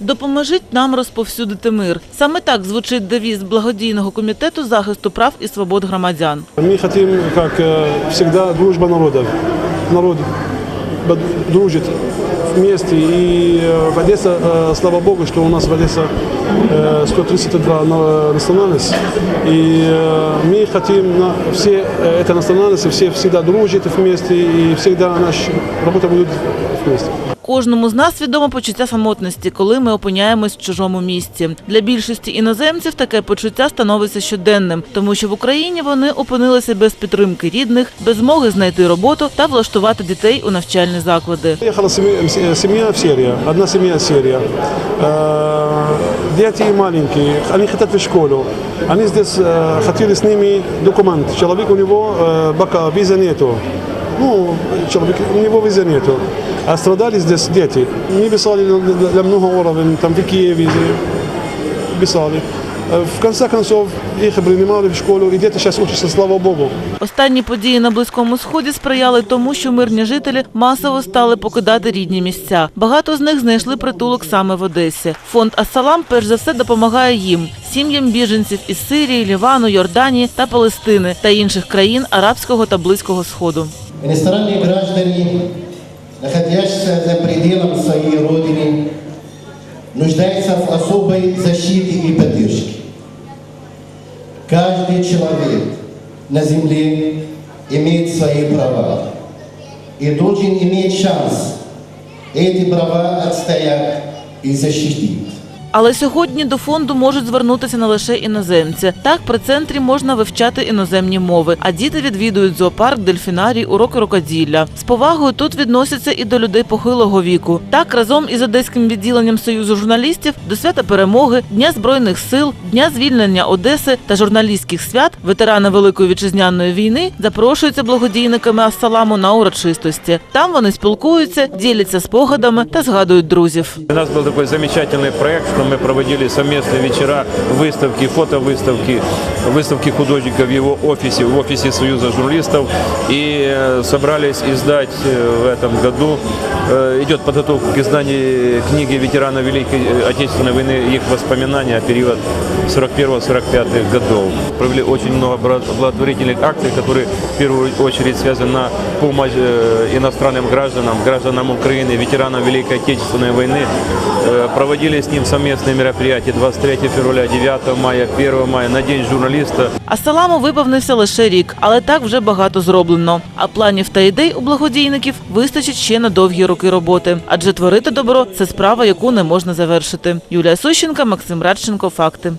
Допоможіть нам розповсюдити мир. Саме так звучить девіз благодійного комітету захисту прав і свобод громадян. Мы хотим, как э, всегда, дружба народов. Народ б- дружит вместе. И э, в Одессе, э, слава Богу, что у нас в Одессе э, 132 на- национальность. И э, мы хотим на все э, это национальности, все всегда дружат вместе. И всегда наша работа будет вместе. Кожному з нас відомо почуття самотності, коли ми опиняємось в чужому місті. Для більшості іноземців таке почуття становиться щоденним, тому що в Україні вони опинилися без підтримки рідних, без змоги знайти роботу та влаштувати дітей у навчальні заклади. Приехала семья, семья в Сирию, одна семья в Сирии. Э, Дети маленькие, они хотят в школу. Они здесь э, хотели с ними документ. Человек у него э, пока виза нету. Ну, человек, у него виза нету. А страдали здесь дети. Не писали для- для много уровней, там какие визы писали. Э, В конце концов, их принимали в школу, и дети сейчас учатся, слава Богу. Останні події на близькому сході сприяли тому, що мирні жителі масово стали покидати рідні місця. Багато з них знайшли притулок саме в Одесі. Фонд Асалам перш за все допомагає їм сім'ям біженців із Сирії, Лівану, Йорданії та Палестини та інших країн арабського та близького сходу. Иностранные граждане, находящиеся за пределом своей родины, нуждаются в особой защите и поддержке. Каждый человек на земле имеет свои права и должен иметь шанс эти права отстоять и защитить. Але сьогодні до фонду можуть звернутися не лише іноземці. Так, при центрі можна вивчати іноземні мови, а діти відвідують зоопарк, дельфінарій, уроки рукоділля. З повагою тут відносяться і до людей похилого віку. Так, разом із одеським відділенням Союзу журналістів до свята перемоги, Дня збройних сил, Дня звільнення Одеси та журналістських свят ветерани Великої вітчизняної війни запрошуються благодійниками Ассаламу на урочистості. Там вони спілкуються, діляться спогадами та згадують друзів. У нас был такой замечательный проект, что мы проводили совместные вечера, выставки, фотовыставки, выставки художников в его офисе, в офисе Союза журналистов. И э, собрались издать э, в этом году, э, идет подготовка к изданию книги ветеранов Великой Отечественной войны, их воспоминания о период 41-45 годов. Провели очень много благотворительных акций, которые в первую очередь связаны на помощь иностранным гражданам, гражданам Украины, ветеранам Великой Отечественной войны. Проводили с ним совместные мероприятия 23 февраля, 9 мая, 1 мая на День журналиста. Асаламу виповнився лише рік, але так вже багато зроблено. А планів та ідей у благодійників вистачить ще на довгі роки роботи. Адже творити добро це справа, яку не можна завершити. Юлія Сущенка, Максим Радченко. Факти.